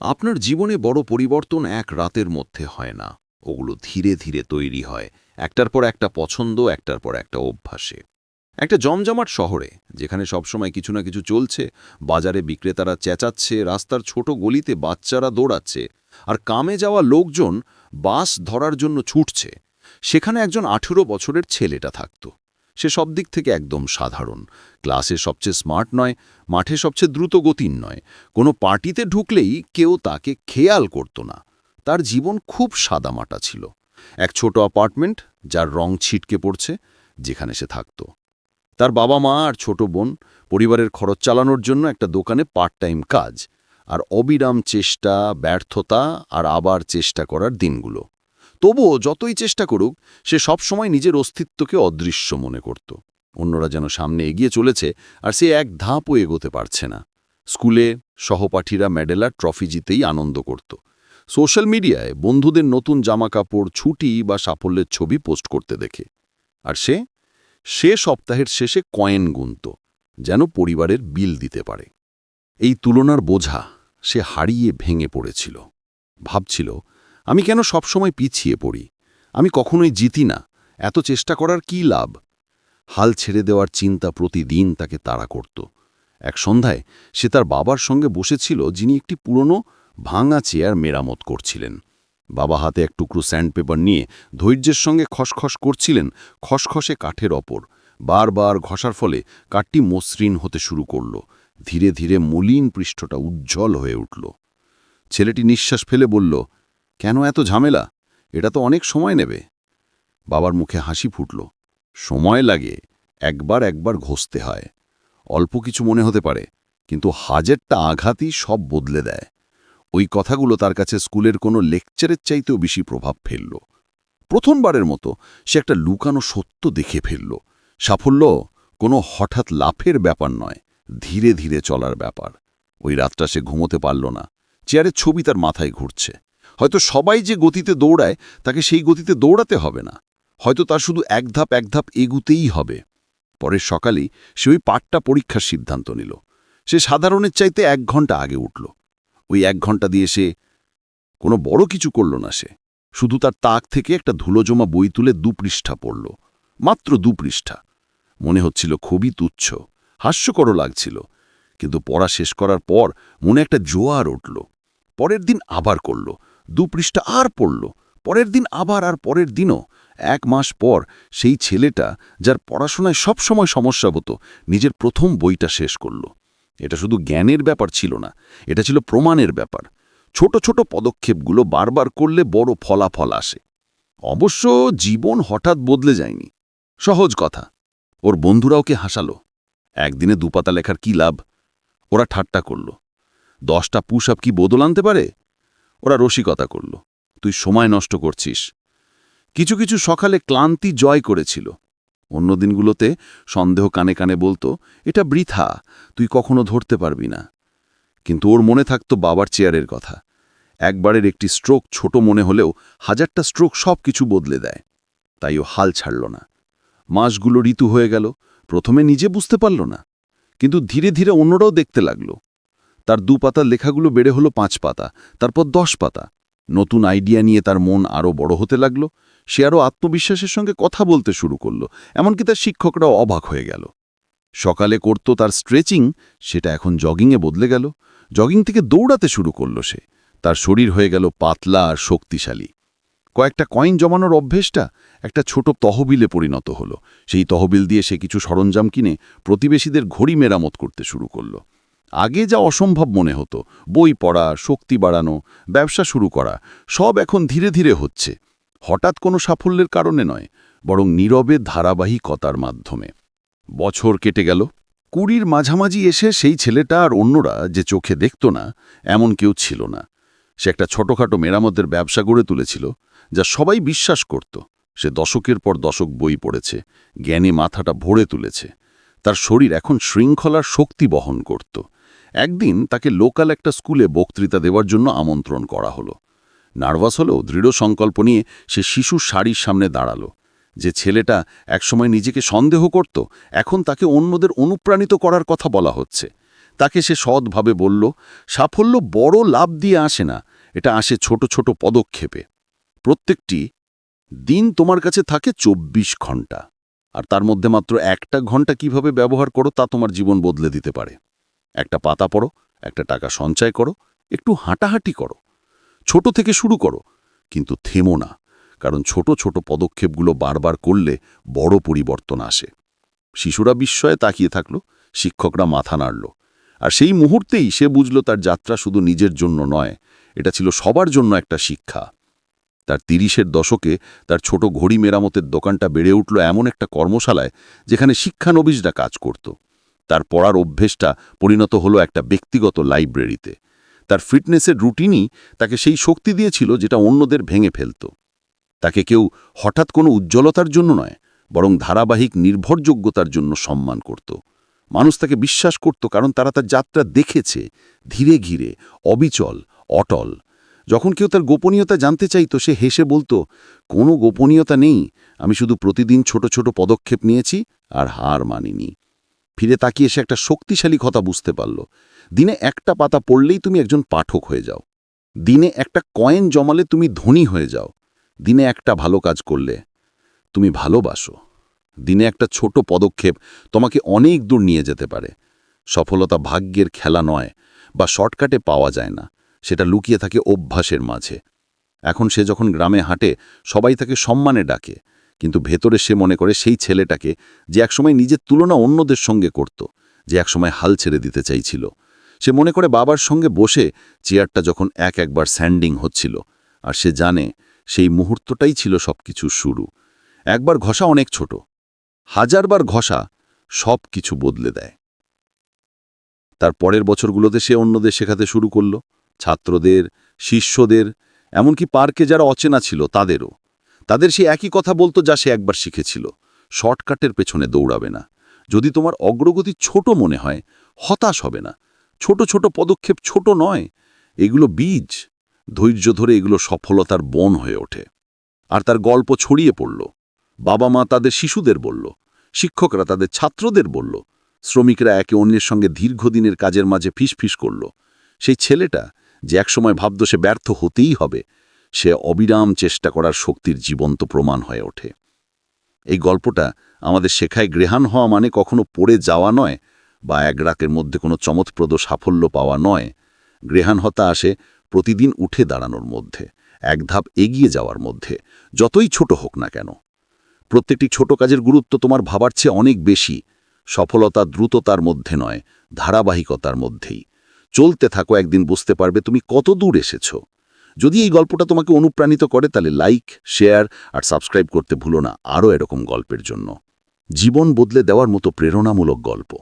আপনার জীবনে বড় পরিবর্তন এক রাতের মধ্যে হয় না। ওগুলো ধীরে ধীরে তৈরি হয়, একটার পর একটা পছন্দ, একটার পর একটা অভ্যাসে। একটা জমজমাট শহরে, যেখানে সবসময় কিছু না কিছু চলছে, বাজারে বিক্রেতারা চেঁচাচ্ছে, রাস্তার ছোট গলিতে বাচ্চারা দৌড়াচ্ছে, আর কামে যাওয়া লোকজন বাস ধরার জন্য ছুটছে। সেখানে একজন আঠেরো বছরের ছেলেটা থাকত। সে সব দিক থেকে একদম সাধারণ। ক্লাসে সবচেয়ে স্মার্ট নয়, মাঠে সবচেয়ে দ্রুত গতির নয়। কোনো পার্টিতে ঢুকলেই কেউ তাকে খেয়াল করত না। তার জীবন খুব সাদামাটা ছিল। এক ছোট অ্যাপার্টমেন্ট, যার রং ছিটকে পড়ছে, যেখানে সে থাকত। তার বাবা মা আর ছোট বোন, পরিবারের খরচ চালানোর জন্য একটা দোকানে পার্ট টাইম কাজ, আর অবিরাম চেষ্টা, ব্যর্থতা আর আবার চেষ্টা করার দিনগুলো। তবুও যতই চেষ্টা করুক, সে সবসময় নিজের অস্তিত্বকে অদৃশ্য মনে করত। অন্যরা যেন সামনে এগিয়ে চলেছে আর সে এক ধাপও এগোতে পারছে না। স্কুলে সহপাঠীরা মেডেল আর ট্রফি জিতেই আনন্দ করত। সোশ্যাল মিডিয়ায় বন্ধুদের নতুন জামাকাপড়, ছুটি বা সাফল্যের ছবি পোস্ট করতে দেখে। আর সে সে সপ্তাহের শেষে কয়েন গুনত, যেন পরিবারের বিল দিতে পারে। এই তুলনার বোঝা সে হারিয়ে ভেঙে পড়েছিল। ভাবছিল আমি কেন সবসময় পিছিয়ে পড়ি? আমি কখনোই জিতি না। এত চেষ্টা করার কি লাভ? হাল ছেড়ে দেওয়ার চিন্তা প্রতিদিন তাকে তাড়া করত। এক সন্ধ্যায় সে তার বাবার সঙ্গে বসেছিল যিনি একটি পুরনো ভাঙা চেয়ার মেরামত করছিলেন। বাবা হাতে এক টুকরো স্যান্ডপেপার নিয়ে ধৈর্যের সঙ্গে খসখস করছিলেন খসখসে কাঠের ওপর। বারবার ঘষার ফলে কাঠটি মসৃণ হতে শুরু করল। ধীরে ধীরে মলিন পৃষ্ঠটা উজ্জ্বল হয়ে উঠল। ছেলেটি নিঃশ্বাস ফেলে বলল কেন এত ঝামেলা? এটা তো অনেক সময় নেবে। বাবার মুখে হাসি ফুটল। সময় লাগে, একবার একবার ঘষতে হয়। অল্প কিছু মনে হতে পারে, কিন্তু হাজারটা আঘাতই সব বদলে দেয়। ওই কথাগুলো তার কাছে স্কুলের কোনো লেকচারের চাইতেও বেশি প্রভাব ফেলল। প্রথমবারের মতো সে একটা লুকানো সত্য দেখে ফেলল। সাফল্য কোনো হঠাৎ লাফের ব্যাপার নয়, ধীরে ধীরে চলার ব্যাপার। ওই রাতটা সে ঘুমোতে পারল না। চেয়ারের ছবি তার মাথায় ঘুরছে। হয়তো সবাই যে গতিতে দৌড়ায়, তাকে সেই গতিতে দৌড়াতে হবে না। হয়তো তার শুধু এক ধাপ এক ধাপ এগুতেই হবে। পরের সকালেই সে ওই পাঠটা পরীক্ষার সিদ্ধান্ত নিল। সে সাধারণের চাইতে এক ঘণ্টা আগে উঠল। ওই এক ঘণ্টা দিয়ে সে কোনো বড় কিছু করল না সে। শুধু তার তাক থেকে একটা ধুলোজমা বই তুলে দুপৃষ্ঠা পড়ল। মাত্র দুপৃষ্ঠা মনে হচ্ছিল খুবই তুচ্ছ, হাস্যকরও লাগছিল। কিন্তু পড়া শেষ করার পর মনে একটা জোয়ার উঠল। পরের দিন আবার করল। দুপৃষ্ঠা আর পড়ল। পরের দিন আবার আর পরের দিনও। এক মাস পর সেই ছেলেটা, যার পড়াশোনায় সব সময় সমস্যা হতো, নিজের প্রথম বইটা শেষ করল। এটা শুধু জ্ঞানের ব্যাপার ছিল না, এটা ছিল প্রমাণের ব্যাপার। ছোট ছোট পদক্ষেপগুলো বারবার করলে বড় ফলাফল আসে। অবশ্য জীবন হঠাৎ বদলে যায়নি। সহজ কথা, ওর বন্ধুরা ওকে হাসালো? একদিনে দুপাতা লেখার কি লাভ? ওরা ঠাট্টা করল। দশটা পুশ আপ কি বদল আনতে পারে? ওরা রসিকতা করল। তুই সময় নষ্ট করছিস। কিছু কিছু সকালে ক্লান্তি জয় করেছিল। অন্য দিনগুলোতে সন্দেহ কানে কানে বলতো, এটা বৃথা, তুই কখনো ধরতে পারবি না। কিন্তু ওর মনে থাকত বাবার চেয়ারের কথা। একবারের একটি স্ট্রোক ছোট মনে হলেও হাজারটা স্ট্রোক সব কিছু বদলে দেয়। তাই ও হাল ছাড়ল না। মাসগুলো ঋতু হয়ে গেল, প্রথমে নিজে বুঝতে পারল না, কিন্তু ধীরে ধীরে অন্যরাও দেখতে লাগল। তার দু পাতার লেখাগুলো বেড়ে হলো পাঁচ পাতা, তারপর দশ পাতা। নতুন আইডিয়া নিয়ে তার মন আরও বড় হতে লাগল। সে আরও আত্মবিশ্বাসের সঙ্গে কথা বলতে শুরু করল, এমনকি তার শিক্ষকরাও অবাক হয়ে গেল। সকালে করত তার স্ট্রেচিং, সেটা এখন জগিংয়ে বদলে গেল। জগিং থেকে দৌড়াতে শুরু করল সে। তার শরীর হয়ে গেল পাতলা আর শক্তিশালী। কয়েকটা কয়েন জমানোর অভ্যেসটা একটা ছোট তহবিলে পরিণত হলো। সেই তহবিল দিয়ে সে কিছু সরঞ্জাম কিনে প্রতিবেশীদের ঘড়ি মেরামত করতে শুরু করল। আগে যা অসম্ভব মনে হতো, বই পড়া, শক্তি বাড়ানো, ব্যবসা শুরু করা, সব এখন ধীরে ধীরে হচ্ছে। হঠাৎ কোনো সাফল্যের কারণে নয়, বরং নীরবে ধারাবাহিকতার মাধ্যমে। বছর কেটে গেল, কুড়ির মাঝামাঝি এসে সেই ছেলেটা আর অন্যরা যে চোখে দেখত না, এমন কেউ ছিল না। সে একটা ছোটখাটো মেরামতের ব্যবসা গড়ে তুলেছিল, যা সবাই বিশ্বাস করত। সে দশকের পর দশক বই পড়েছে, জ্ঞানে মাথাটা ভরে তুলেছে। তার শরীর এখন শৃঙ্খলার শক্তি বহন করত। একদিন তাকে লোকাল একটা স্কুলে বক্তৃতা দেওয়ার জন্য আমন্ত্রণ করা হলো। নার্ভাস হলেও দৃঢ় সংকল্প নিয়ে সে শিশুর শাড়ির সামনে দাঁড়াল। যে ছেলেটা একসময় নিজেকে সন্দেহ করত, এখন তাকে অন্যদের অনুপ্রাণিত করার কথা বলা হচ্ছে। তাকে সে সৎভাবে বলল, সাফল্য বড় লাভ দিয়ে আসে না, এটা আসে ছোট ছোট পদক্ষেপে। প্রত্যেকটি দিন তোমার কাছে থাকে চব্বিশ ঘণ্টা। আর তার মধ্যে মাত্র একটা ঘণ্টা কীভাবে ব্যবহার করো তা তোমার জীবন বদলে দিতে পারে। একটা পাতা পড়ো, একটা টাকা সঞ্চয় করো, একটু হাঁটাহাঁটি করো। ছোট থেকে শুরু করো, কিন্তু থেমো না, কারণ ছোট ছোট পদক্ষেপগুলো বারবার করলে বড় পরিবর্তন আসে। শিশুরা বিস্ময়ে তাকিয়ে থাকল, শিক্ষকরা মাথা নাড়ল। আর সেই মুহূর্তেই সে বুঝল তার যাত্রা শুধু নিজের জন্য নয়, এটা ছিল সবার জন্য একটা শিক্ষা। তার তিরিশের দশকে তার ছোট ঘড়ি মেরামতের দোকানটা বেড়ে উঠল এমন একটা কর্মশালায়, যেখানে শিক্ষানবিশরা কাজ করত। তার পড়ার অভ্যেসটা পরিণত হলো একটা ব্যক্তিগত লাইব্রেরিতে। তার ফিটনেসের রুটিনই তাকে সেই শক্তি দিয়েছিল যেটা অন্যদের ভেঙে ফেলত। তাকে কেউ হঠাৎ কোনো উজ্জ্বলতার জন্য নয়, বরং ধারাবাহিক নির্ভরযোগ্যতার জন্য সম্মান করত। মানুষ তাকে বিশ্বাস করত কারণ তারা তার যাত্রা দেখেছে, ধীরে ঘিরে, অবিচল, অটল। যখন কেউ তার গোপনীয়তা জানতে চাইত, সে হেসে বলতো, কোনো গোপনীয়তা নেই, আমি শুধু প্রতিদিন ছোট ছোট পদক্ষেপ নিয়েছি আর হার মানিনি। ফিরে তাকিয়ে সে একটা শক্তিশালী কথা বুঝতে পারল। দিনে একটা পাতা পড়লেই তুমি একজন পাঠক হয়ে যাও। দিনে একটা কয়েন জমালে তুমি ধনী হয়ে যাও। দিনে একটা ভালো কাজ করলে তুমি ভালোবাসো। দিনে একটা ছোট পদক্ষেপ তোমাকে অনেক দূর নিয়ে যেতে পারে। সফলতা ভাগ্যের খেলা নয় বা শর্টকাটে পাওয়া যায় না, সেটা লুকিয়ে থাকে অভ্যাসের মাঝে। এখন সে যখন গ্রামে হাঁটে, সবাই তাকে সম্মানে ডাকে। কিন্তু ভেতরে সে মনে করে সেই ছেলেটাকে যে একসময় নিজের তুলনা অন্যদের সঙ্গে করত, যে একসময় হাল ছেড়ে দিতে চাইছিল। সে মনে করে বাবার সঙ্গে বসে চেয়ারটা যখন এক একবার স্যান্ডিং হচ্ছিল, আর সে জানে সেই মুহূর্তটাই ছিল সবকিছুর শুরু। একবার ঘষা অনেক ছোট, হাজারবার ঘষা সব কিছু বদলে দেয়। তার পরের বছরগুলোতে সে অন্যদের শেখাতে শুরু করল, ছাত্রদের, শিষ্যদের, এমনকি পার্কে যারা অচেনা ছিল তাদেরও। তাদের সে একই কথা বলতো যা সে একবার শিখেছিল। শর্টকাটের পেছনে দৌড়াবে না। যদি তোমার অগ্রগতি ছোট মনে হয়, হতাশ হবে না। ছোট ছোট পদক্ষেপ ছোট নয়। এগুলো বীজ। ধৈর্য ধরে এগুলো সফলতার বন হয়ে ওঠে। আর তার গল্প ছড়িয়ে পড়ল। বাবা মা তাদের শিশুদের বলল। শিক্ষকরা তাদের ছাত্রদের বলল। শ্রমিকরা একে অন্যের সঙ্গে দীর্ঘদিনের কাজের মাঝে ফিসফিস করল। সেই ছেলেটা যে একসময় ভাবত সে ব্যর্থ হতেই হবে সে অবিরাম চেষ্টা করার শক্তির জীবন্ত প্রমাণ হয়ে ওঠে। এই গল্পটা আমাদের শেখায় গ্রেহান হওয়া মানে কখনো পড়ে যাওয়া নয় বা এক রাতের মধ্যে কোনো চমৎপ্রদ সাফল্য পাওয়া নয়। গ্রেহান হতা আসে প্রতিদিন উঠে দাঁড়ানোর মধ্যে, এক ধাপ এগিয়ে যাওয়ার মধ্যে, যতই ছোট হোক না কেন। প্রত্যেকটি ছোট কাজের গুরুত্ব তোমার ভাবার চেয়ে অনেক বেশি। সফলতা দ্রুততার মধ্যে নয়, ধারাবাহিকতার মধ্যেই। চলতে থাকো, একদিন বুঝতে পারবে তুমি কত দূর এসেছ। যদি এই গল্পটা তোমাকে অনুপ্রাণিত করে, তাহলে লাইক শেয়ার আর সাবস্ক্রাইব করতে ভুলো না। আরও এরকম গল্পের জন্য। জীবন বদলে দেওয়ার মতো প্রেরণামূলক গল্প।